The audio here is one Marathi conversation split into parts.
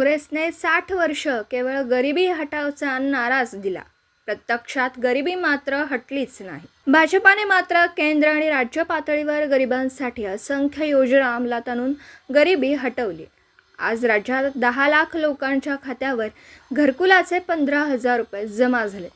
काँग्रेसने साठ वर्ष केवळ गरिबी हटावचा नाराज दिला. प्रत्यक्षात गरिबी मात्र हटलीच नाही. भाजपाने मात्र केंद्र आणि राज्य पातळीवर गरिबांसाठी असंख्य योजना अंमलात आणून गरिबी हटवली. आज राज्यात दहा लाख लोकांच्या खात्यावर घरकुलाचे पंधरा हजार रुपये जमा झाले.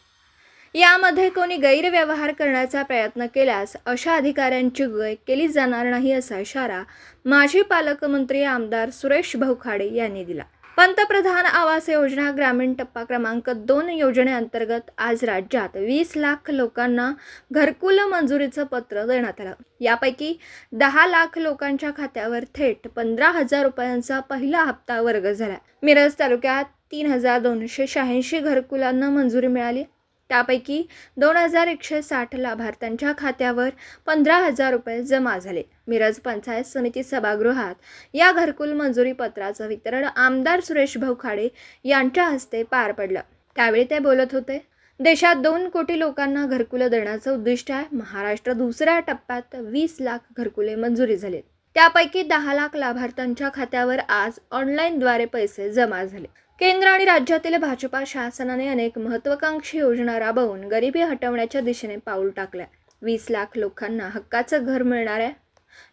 यामध्ये कोणी गैरव्यवहार करण्याचा प्रयत्न केल्यास अशा अधिकाऱ्यांची गय केली जाणार नाही असा इशारा माजी पालकमंत्री आमदार सुरेश भाऊ खाडे यांनी दिला. पंतप्रधान आवास योजना ग्रामीण टप्पा क्रमांक दोन योजनेअंतर्गत आज राज्यात वीस लाख लोकांना घरकुल मंजुरीचं पत्र देण्यात आलं. यापैकी दहा लाख लोकांच्या खात्यावर थेट पंधरा हजार रुपयांचा पहिला हप्ता वर्ग झाला. मिरज तालुक्यात तीन हजार दोनशे शहाऐंशी घरकुलांना मंजुरी मिळाली. त्यापैकी दोन हजार एकशे साठ लाभार्थ्यांच्या खात्यावर पंधरा हजार रुपये जमा झाले. मिरज पंचायत समिती सभागृहात या घरकुल मंजुरी पत्राचं वितरण आमदार सुरेश भाऊ खाडे यांच्या हस्ते पार पडलं. त्यावेळी ते बोलत होते देशात दोन कोटी लोकांना घरकुलं देण्याचं उद्दिष्ट आहे. महाराष्ट्र दुसऱ्या टप्प्यात वीस लाख घरकुले मंजुरी झालीत. त्यापैकी दहा लाख लाभार्थ्यांच्या खात्यावर आज ऑनलाईनद्वारे पैसे जमा झाले. केंद्र आणि राज्यातील भाजपा शासनाने अनेक महत्वाकांक्षी योजना राबवून गरिबी हटवण्याच्या दिशेने पाऊल टाकलं वीस लाख लोकांना हक्काचं घर मिळणार आहे.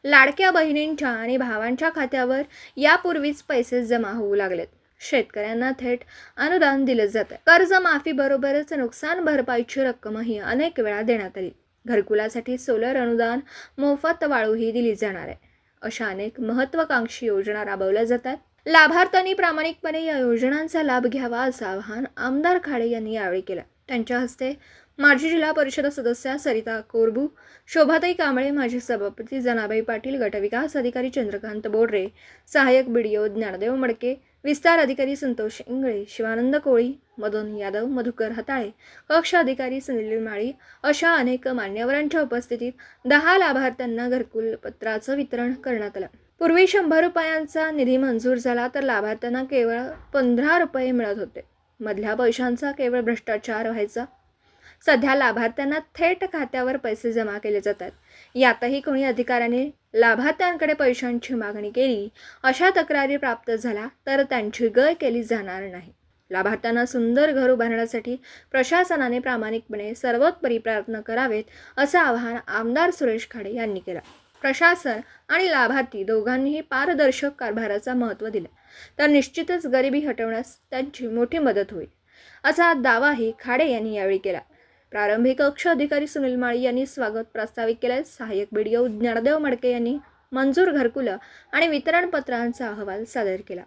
लाडक्या बहिणींच्या आणि भावांच्या खात्यावर यापूर्वीच पैसे जमा होऊ लागलेत. शेतकऱ्यांना थेट अनुदान दिलं जातं कर्जमाफीबरोबरच नुकसान भरपाईची रक्कमही अनेक वेळा देण्यात आली. घरकुलासाठी सोलर अनुदान मोफत वाळूही दिली जाणार आहे. अशा अनेक महत्वाकांक्षी योजना राबवल्या जातात. लाभार्थ्यांनी प्रामाणिकपणे या योजनांचा लाभ घ्यावा असं आवाहन आमदार खाडे यांनी यावेळी केलं. त्यांच्या हस्ते माजी जिल्हा परिषद सदस्या सरिता कोरबू शोभाताई कांबळे माजी सभापती जनाबाई पाटील गटविकास अधिकारी चंद्रकांत बोर्डे सहाय्यक बीडीओ ज्ञानदेव मडके विस्तार अधिकारी संतोष इंगळे शिवानंद कोळी मदन यादव मधुकर हताळे कक्ष अधिकारी सुनील माळी अशा अनेक मान्यवरांच्या उपस्थितीत दहा लाभार्थ्यांना घरकुल पत्राचं वितरण करण्यात आलं. पूर्वी शंभर रुपयांचा निधी मंजूर झाला तर लाभार्थ्यांना केवळ पंधरा रुपये मिळत होते. मधल्या पैशांचा केवळ भ्रष्टाचार व्हायचा. सध्या लाभार्थ्यांना थेट खात्यावर पैसे जमा केले जातात. यातही कोणी अधिकाऱ्याने लाभार्थ्यांकडे पैशांची मागणी केली अशा तक्रारी प्राप्त झाल्या तर त्यांची गय केली जाणार नाही. लाभार्थ्यांना सुंदर घर उभारण्यासाठी प्रशासनाने प्रामाणिकपणे सर्वोत्परी प्रयत्न करावेत असं आवाहन आमदार सुरेश खाडे यांनी केलं. प्रशासन आणि लाभार्थी दोघांनीही पारदर्शक कारभाराचा महत्त्व दिला. तर निश्चितच गरिबी हटवण्यास त्यांची मोठी मदत होईल असा दावाही खाडे यांनी यावेळी केला. प्रारंभी कक्ष अधिकारी सुनील माळी यांनी स्वागत प्रस्तावित केले सहाय्यक बीडीओ ज्ञानदेव मडके यांनी मंजूर घरकुलं आणि वितरण पत्रांचा अहवाल सादर केला.